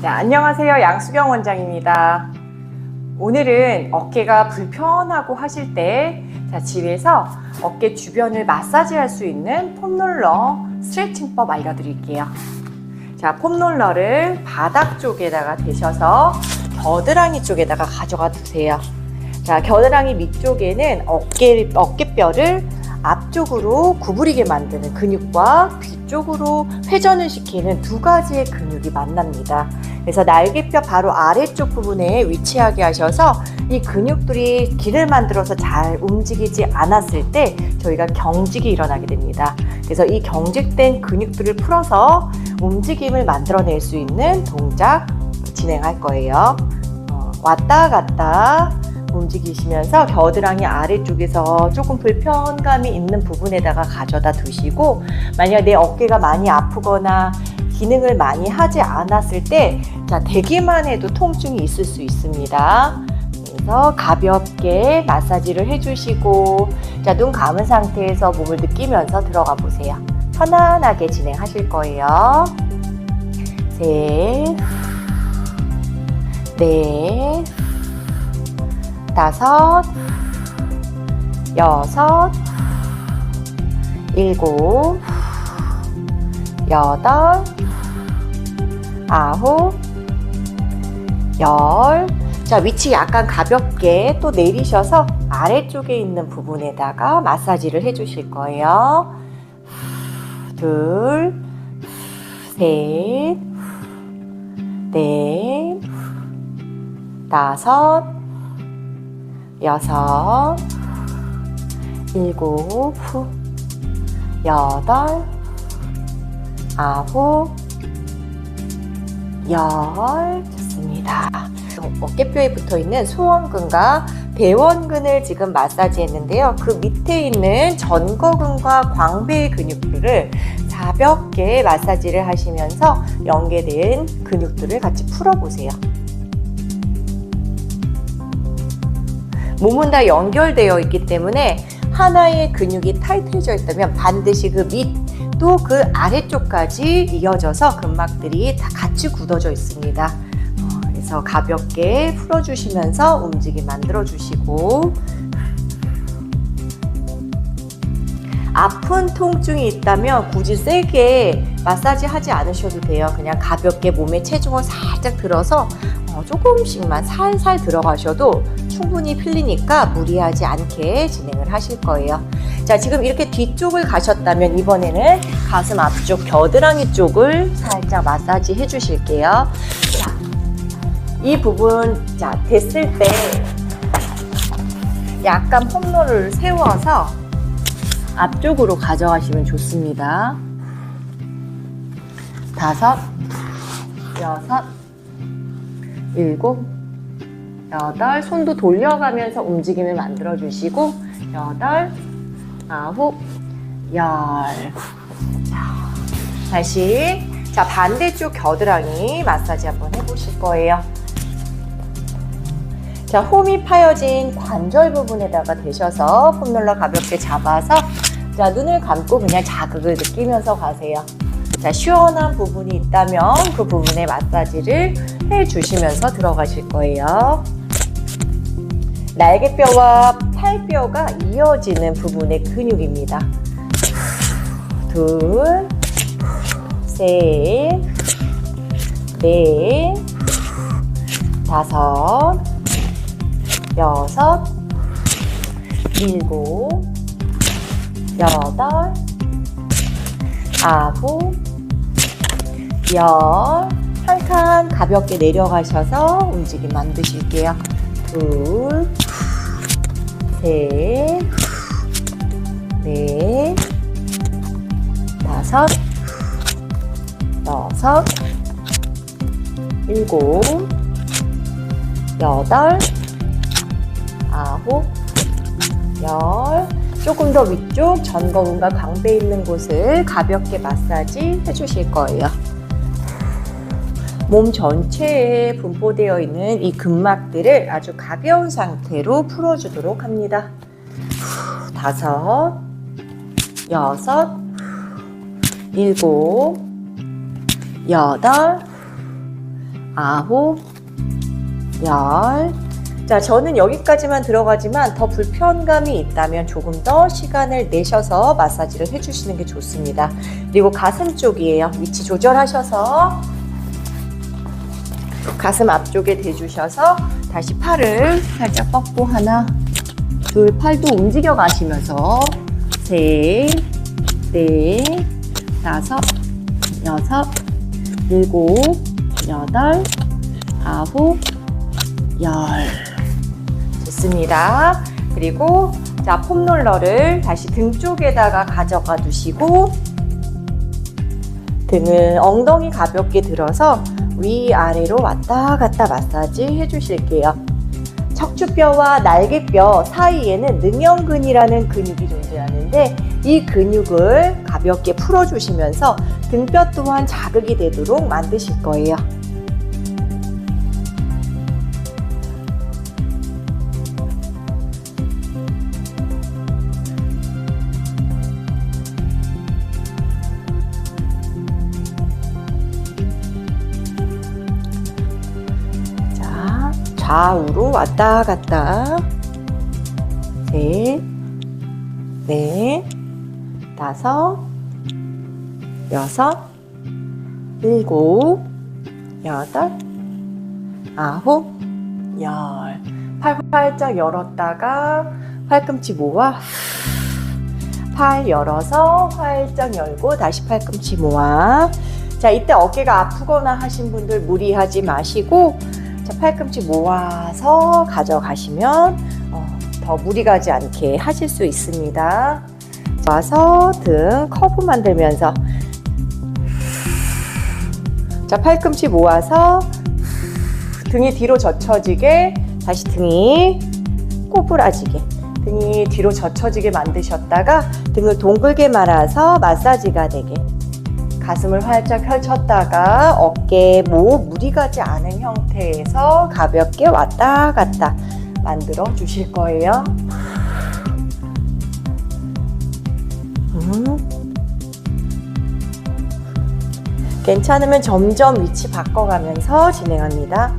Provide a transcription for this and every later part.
네, 안녕하세요. 양수경 원장입니다. 오늘은 어깨가 불편하고 하실 때 자, 집에서 어깨 주변을 마사지 할 수 있는 폼롤러 스트레칭법 알려드릴게요. 자, 폼롤러를 바닥 쪽에다가 대셔서 겨드랑이 쪽에다가 가져가 두세요. 자, 겨드랑이 밑쪽에는 어깨, 어깨뼈를 앞쪽으로 구부리게 만드는 근육과 뒤쪽으로 회전을 시키는 두 가지의 근육이 만납니다. 그래서 날개뼈 바로 아래쪽 부분에 위치하게 하셔서 이 근육들이 길을 만들어서 잘 움직이지 않았을 때 저희가 경직이 일어나게 됩니다. 그래서 이 경직된 근육들을 풀어서 움직임을 만들어낼 수 있는 동작 진행할 거예요. 어, 왔다 갔다 움직이시면서 겨드랑이 아래쪽에서 조금 불편감이 있는 부분에다가 가져다 두시고 만약 내 어깨가 많이 아프거나 기능을 많이 하지 않았을 때 자, 대기만 해도 통증이 있을 수 있습니다. 그래서 가볍게 마사지를 해주시고 자, 눈 감은 상태에서 몸을 느끼면서 들어가 보세요. 편안하게 진행하실 거예요. 셋, 넷, 다섯, 여섯, 일곱, 여덟, 아홉, 열. 자, 위치 약간 가볍게 또 내리셔서 아래쪽에 있는 부분에다가 마사지를 해주실 거예요. 둘, 셋, 넷, 다섯, 여섯, 일곱, 여덟, 아홉, 열. 좋습니다. 어깨뼈에 붙어 있는 소원근과 대원근을 지금 마사지 했는데요. 그 밑에 있는 전거근과 광배 근육들을 가볍게 마사지를 하시면서 연계된 근육들을 같이 풀어보세요. 몸은 다 연결되어 있기 때문에 하나의 근육이 타이트해져 있다면 반드시 그 밑, 또 그 아래쪽까지 이어져서 근막들이 다 같이 굳어져 있습니다. 어, 그래서 가볍게 풀어주시면서 움직임 만들어주시고 아픈 통증이 있다면 굳이 세게 마사지 하지 않으셔도 돼요. 그냥 가볍게 몸에 체중을 살짝 들어서 어, 조금씩만 살살 들어가셔도 충분히 풀리니까 무리하지 않게 진행을 하실 거예요. 자, 지금 이렇게 뒤쪽을 가셨다면 이번에는 가슴 앞쪽 겨드랑이 쪽을 살짝 마사지 해 주실게요. 자, 이 부분, 자, 됐을 때 약간 폼롤을 세워서 앞쪽으로 가져가시면 좋습니다. 다섯, 여섯, 일곱, 여덟, 손도 돌려가면서 움직임을 만들어 주시고, 여덟, 아홉, 열. 자, 다시. 자, 반대쪽 겨드랑이 마사지 한번 해보실 거예요. 자, 홈이 파여진 관절 부분에다가 대셔서 폼롤러 가볍게 잡아서 자, 눈을 감고 그냥 자극을 느끼면서 가세요. 자, 시원한 부분이 있다면 그 부분에 마사지를 해 주시면서 들어가실 거예요. 날개뼈와 팔뼈가 이어지는 부분의 근육입니다. 둘, 셋, 넷, 다섯, 여섯, 일곱, 여덟, 아홉, 열. 한 칸 가볍게 내려가셔서 움직임 만드실게요. 둘, 셋, 넷, 다섯, 여섯, 일곱, 여덟, 아홉, 열. 조금 더 위쪽 전거근과 광배 있는 곳을 가볍게 마사지 해주실 거예요. 몸 전체에 분포되어 있는 이 근막들을 아주 가벼운 상태로 풀어주도록 합니다. 후, 다섯, 여섯, 일곱, 여덟, 아홉, 열. 자, 저는 여기까지만 들어가지만 더 불편감이 있다면 조금 더 시간을 내셔서 마사지를 해주시는 게 좋습니다. 그리고 가슴 쪽이에요. 위치 조절하셔서 가슴 앞쪽에 대주셔서 다시 팔을 살짝 뻗고 하나, 둘, 팔도 움직여 가시면서 셋, 넷, 다섯, 여섯, 일곱, 여덟, 아홉, 열. 좋습니다. 그리고 자, 폼롤러를 다시 등 쪽에다가 가져가 두시고 등을 엉덩이 가볍게 들어서 위아래로 왔다 갔다 마사지 해주실게요. 척추뼈와 날개뼈 사이에는 능형근이라는 근육이 존재하는데 이 근육을 가볍게 풀어주시면서 등뼈 또한 자극이 되도록 만드실 거예요. 좌우로 왔다 갔다. 셋, 넷, 다섯, 여섯, 일곱, 여덟, 아홉, 열. 팔 활짝 열었다가 팔꿈치 모아. 팔 열어서 활짝 열고 다시 팔꿈치 모아. 자, 이때 어깨가 아프거나 하신 분들 무리하지 마시고 자, 팔꿈치 모아서 가져가시면 어, 더 무리 가지 않게 하실 수 있습니다. 와서 등 커브 만들면서 자, 팔꿈치 모아서 등이 뒤로 젖혀지게 다시 등이 꼬부라지게 등이 뒤로 젖혀지게 만드셨다가 등을 동글게 말아서 마사지가 되게 가슴을 활짝 펼쳤다가 어깨, 목 무리 가지 않은 형태에서 가볍게 왔다 갔다 만들어 주실 거예요. 음. 괜찮으면 점점 위치 바꿔가면서 진행합니다.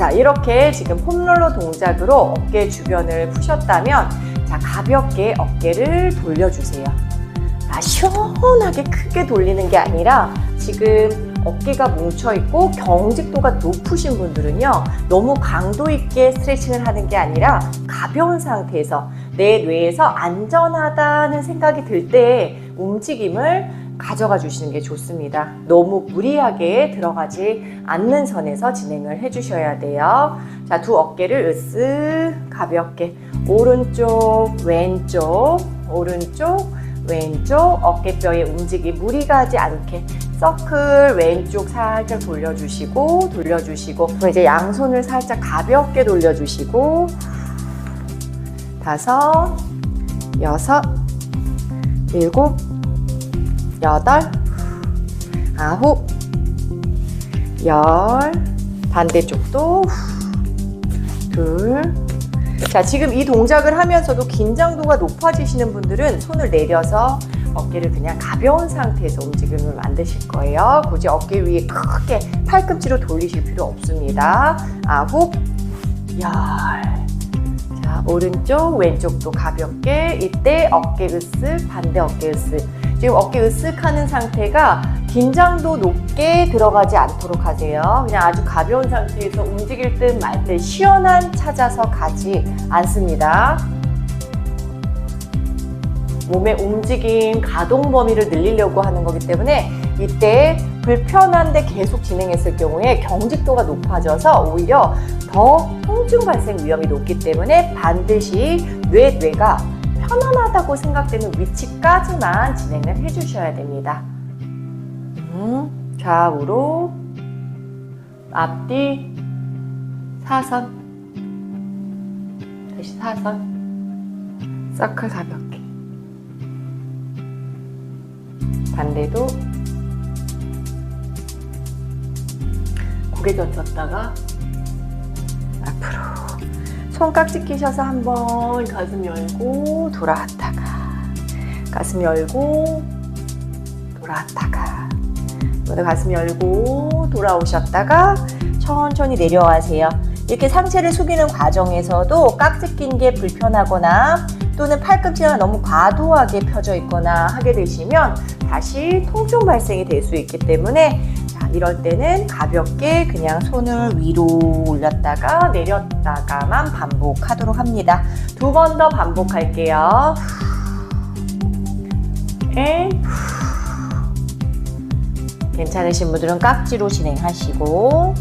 자, 이렇게 지금 폼롤러 동작으로 어깨 주변을 푸셨다면 자, 가볍게 어깨를 돌려주세요. 아, 시원하게 크게 돌리는 게 아니라 지금 어깨가 뭉쳐있고 경직도가 높으신 분들은요, 너무 강도 있게 스트레칭을 하는 게 아니라 가벼운 상태에서 내 뇌에서 안전하다는 생각이 들 때 움직임을 가져가 주시는 게 좋습니다. 너무 무리하게 들어가지 않는 선에서 진행을 해 주셔야 돼요. 자, 두 어깨를 으쓱 가볍게 오른쪽, 왼쪽, 오른쪽, 왼쪽 어깨뼈의 움직임 무리 가지 않게 서클 왼쪽 살짝 돌려주시고 돌려주시고 이제 양손을 살짝 가볍게 돌려주시고 다섯 여섯 일곱 여덟 아홉 열 반대쪽도 둘 자, 지금 이 동작을 하면서도 긴장도가 높아지시는 분들은 손을 내려서 어깨를 그냥 가벼운 상태에서 움직임을 만드실 거예요. 굳이 어깨 위에 크게 팔꿈치로 돌리실 필요 없습니다. 아홉, 열. 자, 오른쪽, 왼쪽도 가볍게. 이때 어깨 으쓱, 반대 어깨 으쓱. 지금 어깨 으쓱 하는 상태가 긴장도 높게 들어가지 않도록 하세요. 그냥 아주 가벼운 상태에서 움직일 듯 말 듯 시원한 찾아서 가지 않습니다. 몸의 움직임, 가동 범위를 늘리려고 하는 거기 때문에 이때 불편한데 계속 진행했을 경우에 경직도가 높아져서 오히려 더 통증 발생 위험이 높기 때문에 반드시 뇌, 뇌가 편안하다고 생각되는 위치까지만 진행을 해주셔야 됩니다. 음, 좌우로 앞뒤 사선. 다시 사선. 서클 가볍게. 반대도. 고개 젖혔다가 앞으로 손깍지 끼셔서 한번 가슴 열고 돌아왔다가 가슴 열고 돌아왔다가 오늘 가슴 열고 돌아오셨다가 천천히 내려와세요. 이렇게 상체를 숙이는 과정에서도 깍지 낀 게 불편하거나 또는 팔꿈치가 너무 과도하게 펴져 있거나 하게 되시면 다시 통증 발생이 될 수 있기 때문에 자, 이럴 때는 가볍게 그냥 손을 위로 올렸다가 내렸다가만 반복하도록 합니다. 두 번 더 반복할게요. 앤 괜찮으신 분들은 깍지로 진행하시고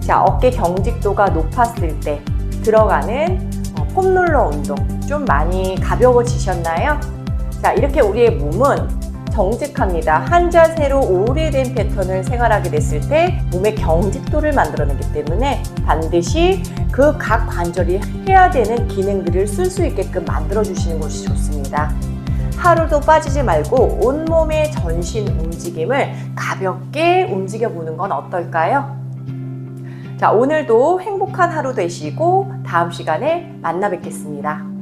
자 어깨 경직도가 높았을 때 들어가는 어, 폼롤러 운동 좀 많이 가벼워지셨나요? 자 이렇게 우리의 몸은 정직합니다. 한 자세로 오래된 패턴을 생활하게 됐을 때 몸의 경직도를 만들어내기 때문에 반드시 그 각 관절이 해야 되는 기능들을 쓸 수 있게끔 만들어 주시는 것이 좋습니다. 하루도 빠지지 말고 온몸의 전신 움직임을 가볍게 움직여 보는 건 어떨까요? 자, 오늘도 행복한 하루 되시고 다음 시간에 만나 뵙겠습니다.